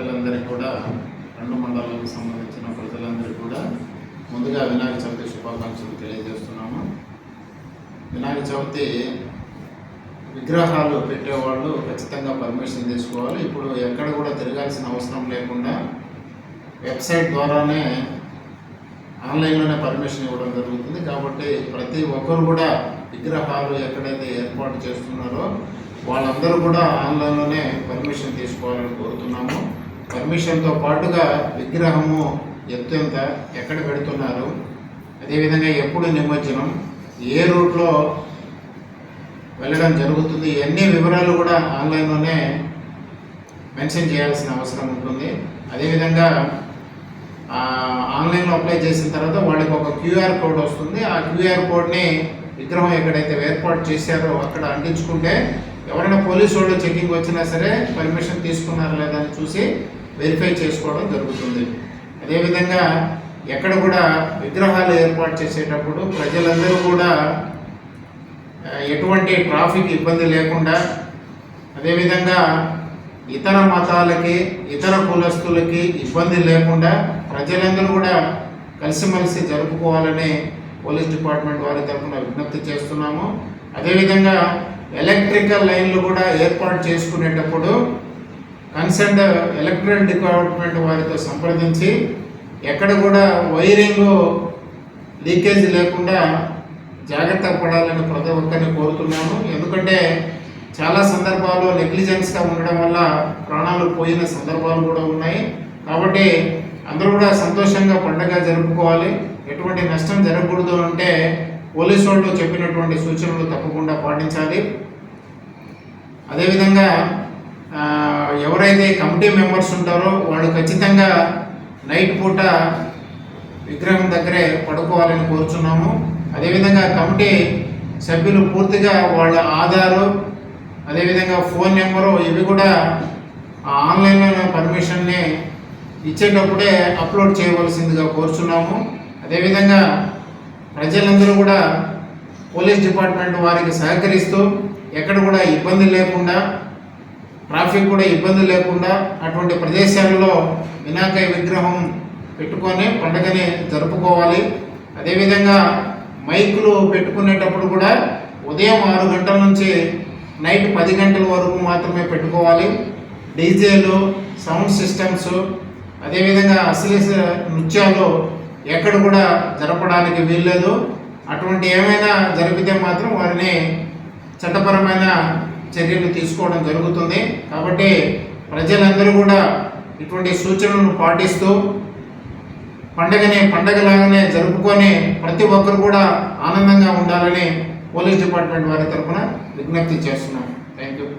ప్రజలందరికీ కూడా రెండు మండలాలకు సంబంధించిన ప్రజలందరికీ కూడా ముందుగా వినాయక చవితి శుభాకాంక్షలు తెలియజేస్తున్నాము. వినాయక చవితి విగ్రహాలు పెట్టేవాళ్ళు ఖచ్చితంగా పర్మిషన్ తీసుకోవాలి. ఇప్పుడు ఎక్కడ కూడా తిరగాల్సిన అవసరం లేకుండా వెబ్సైట్ ద్వారానే ఆన్లైన్లోనే పర్మిషన్ ఇవ్వడం జరుగుతుంది. కాబట్టి ప్రతి ఒక్కరు కూడా విగ్రహాలు ఎక్కడైతే ఏర్పాటు చేస్తున్నారో వాళ్ళందరూ కూడా ఆన్లైన్లోనే పర్మిషన్ తీసుకోవాలని కోరుతున్నాము. పర్మిషన్తో పాటుగా విగ్రహము ఎత్తు ఎంత ఎక్కడ పెడుతున్నారు? అదేవిధంగా ఎప్పుడు నిమజ్జనం? ఏ రూట్లో వెళ్ళడం జరుగుతుంది? ఇవన్నీ వివరాలు కూడా ఆన్లైన్లోనే మెన్షన్ చేయాల్సిన అవసరం ఉంటుంది. అదేవిధంగా ఆన్లైన్లో అప్లై చేసిన తర్వాత వాళ్ళకి ఒక క్యూఆర్ కోడ్ వస్తుంది. ఆ క్యూఆర్ కోడ్ని విగ్రహం ఎక్కడైతే ఏర్పాటు చేశారో అక్కడ అంటించుకుంటే ఎవరైనా పోలీసు వాళ్ళు చెకింగ్ వచ్చినా సరే పర్మిషన్ తీసుకున్నారా లేదని చూసి వెరిఫై చేసుకోవడం జరుగుతుంది. అదేవిధంగా ఎక్కడ కూడా విగ్రహాలు ఏర్పాటు చేసేటప్పుడు ప్రజలందరూ కూడా ఎటువంటి ట్రాఫిక్ ఇబ్బంది లేకుండా అదేవిధంగా ఇతర మతాలకి ఇతర కులస్తులకి ఇబ్బంది లేకుండా ప్రజలందరూ కూడా కలిసిమెలిసి జరుపుకోవాలని పోలీస్ డిపార్ట్మెంట్ వారి తరఫున విజ్ఞప్తి చేస్తున్నాము. అదేవిధంగా ఎలక్ట్రికల్ లైన్లు కూడా ఏర్పాటు చేసుకునేటప్పుడు కన్సర్న్డ్ ఎలక్ట్రికల్ డిపార్ట్మెంట్ వారితో సంప్రదించి ఎక్కడ కూడా వైరింగ్ లీకేజ్ లేకుండా జాగ్రత్త పడాలని ప్రతి ఒక్కరిని కోరుతున్నాను ఎందుకంటే చాలా సందర్భాల్లో నెగ్లిజెన్స్గా ఉండడం వల్ల ప్రాణాలు పోయిన సందర్భాలు కూడా ఉన్నాయి. కాబట్టి అందరూ కూడా సంతోషంగా పండగ జరుపుకోవాలి. ఎటువంటి నష్టం జరగకూడదు అంటే పోలీసు వాళ్ళు చెప్పినటువంటి సూచనలు తప్పకుండా పాటించాలి. అదేవిధంగా ఎవరైతే కమిటీ మెంబర్స్ ఉంటారో వాళ్ళు ఖచ్చితంగా నైట్ పూట విగ్రహం దగ్గరే పడుకోవాలని కోరుచున్నాము. అదేవిధంగా కమిటీ సభ్యులు పూర్తిగా వాళ్ళ ఆధారు అదేవిధంగా ఫోన్ నెంబరు ఇవి కూడా ఆ ఆన్లైన్లో పర్మిషన్ని ఇచ్చేటప్పుడే అప్లోడ్ చేయవలసిందిగా కోరుచున్నాము. అదేవిధంగా ప్రజలందరూ కూడా పోలీస్ డిపార్ట్మెంట్ వారికి సహకరిస్తూ ఎక్కడ కూడా ఇబ్బంది లేకుండా ట్రాఫిక్ కూడా ఇబ్బంది లేకుండా అటువంటి ప్రదేశాలలో వినాయక విగ్రహం పెట్టుకొని పండుగని జరుపుకోవాలి. అదేవిధంగా మైకులు పెట్టుకునేటప్పుడు కూడా ఉదయం ఆరు గంటల నుంచి నైట్ పది గంటల వరకు మాత్రమే పెట్టుకోవాలి. డీజేలు సౌండ్ సిస్టమ్స్ అదేవిధంగా అశ్లీల నృత్యాలు ఎక్కడ కూడా జరపడానికి వీల్లేదు. అటువంటి ఏమైనా జరిపితే మాత్రం వారిని చట్టపరమైన చర్యలు తీసుకోవడం జరుగుతుంది. కాబట్టి ప్రజలందరూ కూడా ఇటువంటి సూచనలను పాటిస్తూ పండగని పండగలాగానే జరుపుకొని ప్రతి ఒక్కరు కూడా ఆనందంగా ఉండాలని పోలీస్ డిపార్ట్మెంట్ వారి తరఫున విజ్ఞప్తి చేస్తున్నాం థ్యాంక్ యూ